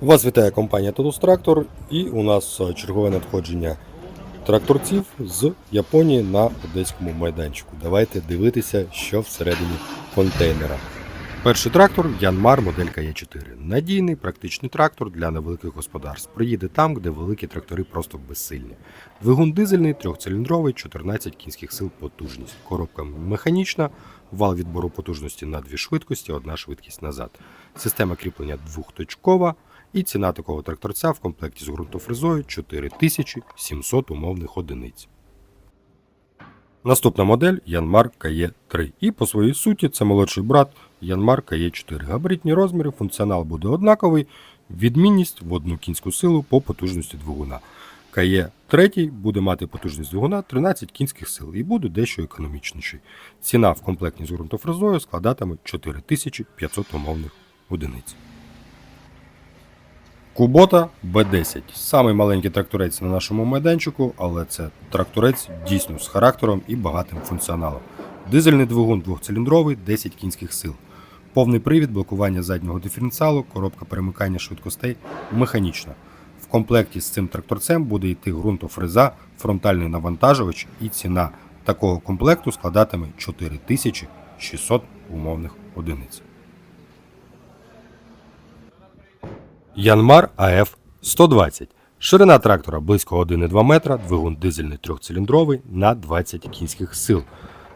Вас вітає компанія Totus Tractor і у нас е, чергове надходження тракторців з Японії на одеському майданчику. Давайте дивитися, що всередині контейнера. Перший трактор Янмар моделька Е4. Надійний, практичний трактор для невеликих господарств. Приїде там, де великі трактори просто безсильні. Двигун дизельний, трьохциліндровий, 14 кінських сил потужність. Коробка механічна, вал відбору потужності на дві швидкості, одна швидкість назад. Система кріплення двохточкова. І ціна такого тракторця в комплекті з ґрунтофрезою 4700 умовних одиниць. Наступна модель Янмар КЕ3. І по своїй суті це молодший брат Янмар КЕ4. Габаритні розміри, функціонал буде однаковий, відмінність в одну кінську силу по потужності двигуна. КЕ3 буде мати потужність двигуна 13 кінських сил і буде дещо економічніший. Ціна в комплекті з ґрунтофрезою складатиме 4500 умовних одиниць. Кубота Б10. Самий маленький тракторець на нашому майданчику, але це тракторець дійсно з характером і багатим функціоналом. Дизельний двигун двохциліндровий, 10 кінських сил. Повний привід, блокування заднього диференціалу, коробка перемикання швидкостей механічна. В комплекті з цим тракторцем буде йти ґрунтофреза, фронтальний навантажувач і ціна такого комплекту складатиме 4600 умовних одиниць. Янмар АФ 120. Ширина трактора близько 1,2 метра, двигун дизельний трьохциліндровий на 20 кінських сил.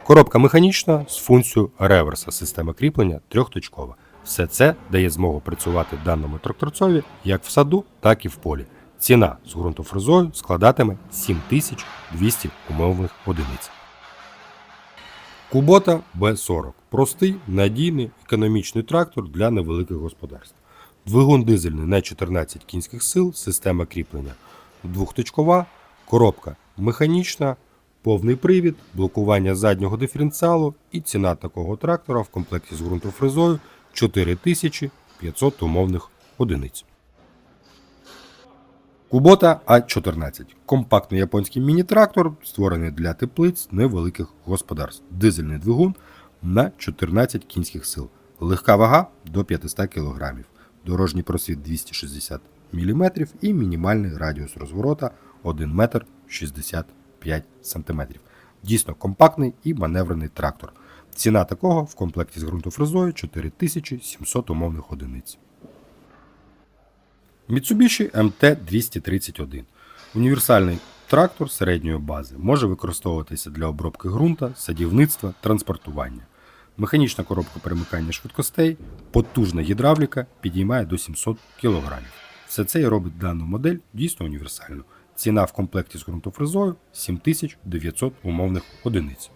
Коробка механічна з функцією реверса, система кріплення трьохточкова. Все це дає змогу працювати даному тракторцові як в саду, так і в полі. Ціна з ґрунтофрезою складатиме 7200 умовних одиниць. Кубота Б40 простий, надійний, економічний трактор для невеликих господарств. Двигун дизельний на 14 кінських сил, система кріплення двохточкова, коробка механічна, повний привід, блокування заднього диференціалу і ціна такого трактора в комплекті з ґрунтофрезою 4500 умовних одиниць. Кубота А14 компактний японський міні-трактор, створений для теплиць невеликих господарств. Дизельний двигун на 14 кінських сил. Легка вага до 500 кг. Дорожній просвіт 260 мм і мінімальний радіус розворота 1 метр 65 см. Дійсно компактний і маневрений трактор. Ціна такого в комплекті з ґрунтофрезою 4700 умовних одиниць. Mitsubishi MT-231. Універсальний трактор середньої бази може використовуватися для обробки ґрунта, садівництва, транспортування. Механічна коробка перемикання швидкостей, потужна гідравліка підіймає до 700 кг. Все це і робить дану модель дійсно універсальну. Ціна в комплекті з ґрунтофрезою 7900 умовних одиниць.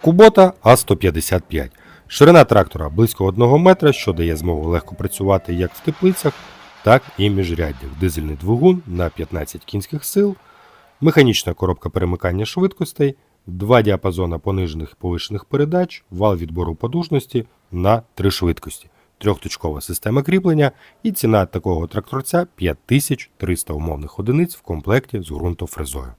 Кубота А155. Ширина трактора близько 1 метра, що дає змогу легко працювати як в теплицях, так і міжряддях. Дизельний двигун на 15 кінських сил, механічна коробка перемикання швидкостей, два діапазона понижених і повишених передач, вал відбору подужності на три швидкості, трьохточкова система кріплення і ціна такого тракторця 5300 умовних одиниць в комплекті з ґрунтофрезою.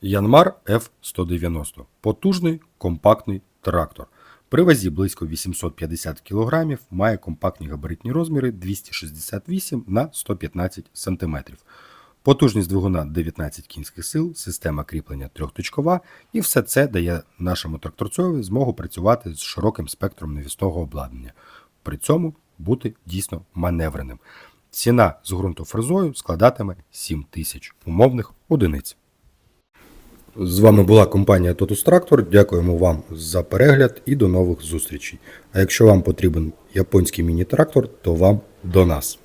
Янмар F190 потужний компактний трактор. При вазі близько 850 кг, має компактні габаритні розміри 268 на 115 см. Потужність двигуна 19 кінських сил, система кріплення трьохточкова, і все це дає нашому тракторцеві змогу працювати з широким спектром навісного обладнання. При цьому бути дійсно маневреним. Ціна з ґрунтофрезою складатиме 7 тисяч умовних одиниць. З вами була компанія Totus Tractor. Дякуємо вам за перегляд і до нових зустрічей. А якщо вам потрібен японський міні-трактор, то вам до нас.